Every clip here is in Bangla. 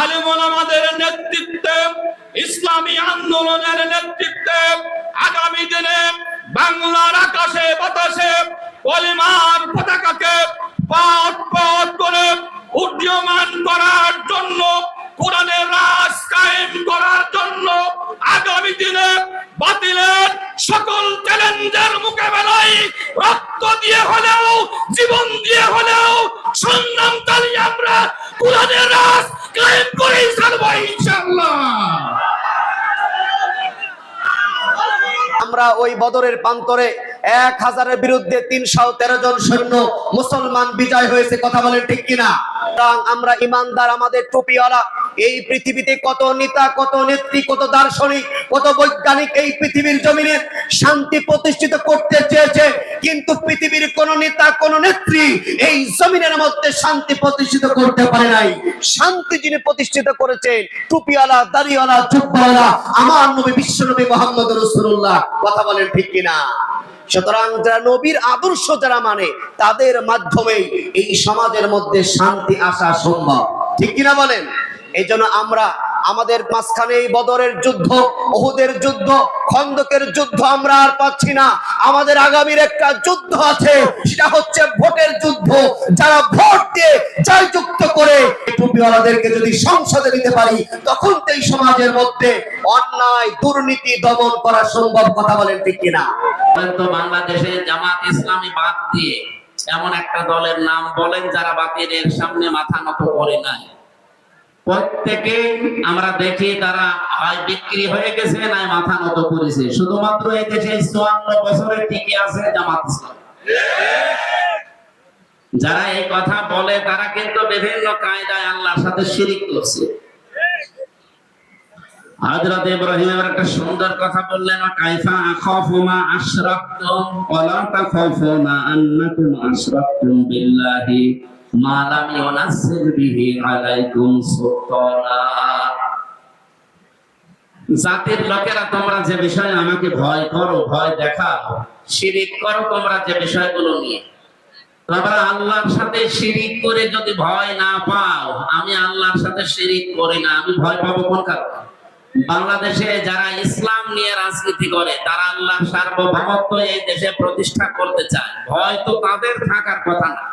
আলিমুল আমাদের নেতৃত্বে, ইসলামী আন্দোলনের নেতৃত্বে আগামী দিনে বাংলার আকাশে, বাতাসে কলিমার পতাকাকে পথ পথ করে উড্ডীয়মান করার জন্য, কোরআনের রাজ কায়েম করার জন্য আগামী দিনে বাতিলের সকল চ্যালেঞ্জের মোকাবেলায় রক্ত দিয়ে হলেও, জীবন দিয়ে হলেও সংগ্রাম চালিয়ে আমরা কোরআনের করে ইনশাআল্লাহ। আমরা ওই বদরের প্রান্তরে এক হাজারের বিরুদ্ধে তিনশো তেরো জন সৈন্য মুসলমান বিজয় হয়েছে, কথা বলেন ঠিক কিনা? আমরা ইমানদার, আমাদের টুপিওয়ালা এই পৃথিবীতে কত নেতা, কত নেত্রী, কত দার্শনিক, কত বৈজ্ঞানিক এই পৃথিবীর জমিনে শান্তি প্রতিষ্ঠিত করতে চেয়েছে। কিন্তু পৃথিবীর কোন নেতা, কোন নেত্রী এই জমিনের মধ্যে শান্তি প্রতিষ্ঠিত করতে পারে নাই। শান্তি যিনি প্রতিষ্ঠিত করেছেন, টুপিওয়ালা, দাড়িওয়ালা, জুব্বাওয়ালা, আমার নবী, বিশ্ব নবী মোহাম্মদ রসুল্লাহ, কথা বলেন ঠিক কিনা? সুতরাং যারা নবীর আদর্শ যারা মানে তাদের মাধ্যমেই এই সমাজের মধ্যে শান্তি আসা সম্ভব। ঠিক কিনা বলেন? এই জন্য আমরা আমাদের মাঝখানে এই বদরের যুদ্ধ ওহুদের যুদ্ধ, খন্দকের যুদ্ধ আমরা আর পাচ্ছি না। আমাদের আগামীর একটা যুদ্ধ আছে, সেটা হচ্ছে ভোটের যুদ্ধ। যারা ভোট দিয়ে জয়যুক্ত করে এই টুপিওয়ালাদেরকে যদি সংসদে দিতে পারি, তখন তো এই সমাজের মধ্যে অন্যায়, দুর্নীতি, দমন করা সম্ভব কথা বলেন ঠিক কিনা? তো বাংলাদেশে জামাত ইসলামী বাদ দিয়ে এমন একটা দলের নাম বলেন যারা বাতিলের সামনে মাথা নত করে নাই। প্রত্যেকে আমরা দেখি তারা হয় বিক্রি হয়ে গেছে না মাথা নত করেছে। শুধুমাত্র এই দেশে চুয়ান্ন বছরের টিকে আছে জামাত যারা এই কথা বলে, তারা কিন্তু বিভিন্ন কায়দায় আল্লাহর সাথে শিরিক করছে। হযরত ইব্রাহিম এবার একটা সুন্দর কথা বললেন কাইফা আখাফু মা আশরাকতুম ওয়ালা তাখাফুনা আন্নাকুম আশরাকতুম বিল্লাহি। মা লাম ইউনাজ্জিল বিহি আলাইকুম সুলতানা। জাতির লোকেরা তোমরা যে বিষয়ে আমাকে ভয় করো, ভয় দেখাও, শিরিক করো তোমরা যে বিষয়গুলো নিয়ে। তোমরা আল্লাহর সাথে শিরিক করে যদি ভয় না পাও, আমি আল্লাহর সাথে শিরিক করি না, আমি ভয় পাবো কোন কারণে? বাংলাদেশে যারা ইসলাম নিয়ে রাজনীতি করে, তারা আল্লাহর সার্বভৌমত্ব এই দেশে প্রতিষ্ঠা করতে চায়। ভয় তো তাদের থাকার কথা না।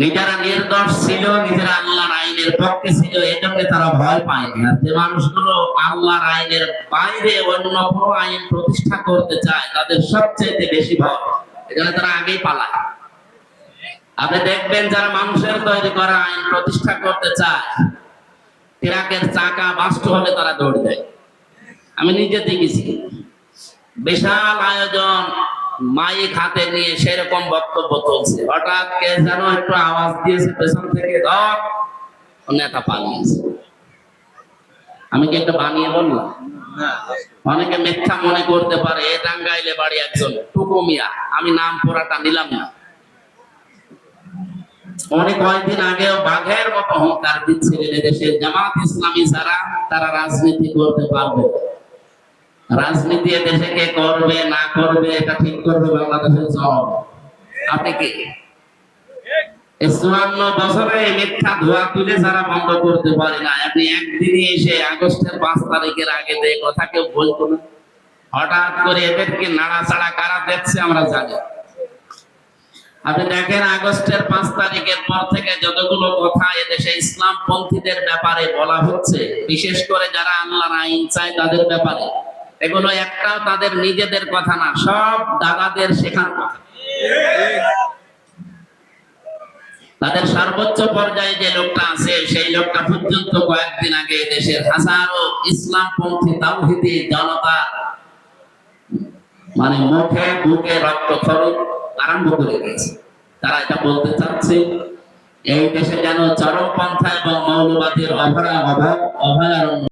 নিজেরা নির্দোষ ছিল, নিজেরা আল্লাহর আইনের পক্ষে ছিল এই জন্য তারা ভয় পায়নি আর যে মানুষগুলো আল্লাহর আইনের বাইরে অন্য কোনো আইন প্রতিষ্ঠা করতে চায়, তাদের সবচেয়ে বেশি ভয়। এজন্য তারা আগেই আপনি দেখবেন যারা মানুষের তৈরি করা আইন প্রতিষ্ঠা করতে চায়, ট্রাকের চাকা বাস্ট হলে তারা দৌড় দেয়। আমি নিজে দেখেছি। বিশাল আয়োজন মাইক হাতে নিয়ে সেরকম বক্তব্য চলছে। হঠাৎ কে যেন একটু আওয়াজ দিয়েছে পেছন থেকে ধর নেতা পালিয়েছে আমি কি একটা বানিয়ে বললাম? অনেকে মিথ্যা মনে করতে পারে এ টাঙ্গাইলে বাড়ি একজন টুকু মিয়া আমি নাম পোড়াটা নিলাম না। অনেক কয়েকদিন আগেও বাঘের মতো হুঙ্কার দিচ্ছিলেন দেশের জামাত ইসলামী যারা তারা রাজনীতি করতে পারবে। রাজনীতি দেশে কে করবে, না করবে, এটা ঠিক করবে বাংলাদেশের জনগণ। আপনি কি? চুয়ান্ন বছরে মিথ্যা ধোয়া তুলে যারা বন্ধ করতে পারে না, আপনি এসে আগস্টের পাঁচ তারিখের আগে যে কথা কেউ বলতো না। হঠাৎ করে এদেরকে নাড়াচাড়া কারা দেখছে আমরা জানি। আপনি দেখেন আগস্টের পাঁচ তারিখের পর থেকে যতগুলো কথা এদেশে ইসলাম পন্থীদের ব্যাপারে বলা হচ্ছে, বিশেষ করে যারা আল্লাহর আইন চায় তাদের ব্যাপারে। এগুলো একটাও তাদের নিজেদের কথা না, সব দাদাদের শেখার কথা। তাদের সর্বোচ্চ পর্যায়ে যে লোকটা আছে, সেই লোকটা পর্যন্ত কয়েকদিন আগে দেশের হাজারো ইসলাম পন্থী তাওহিদি জনতা মানে মুখে বুকে রক্ত খরচ আরম্ভ করে দিয়েছে। তারা এটা বলতে চাচ্ছে, এই দেশে যেন চরমপন্থা এবং মৌলবাদীর অভরা অভয় অভয়ারণ্য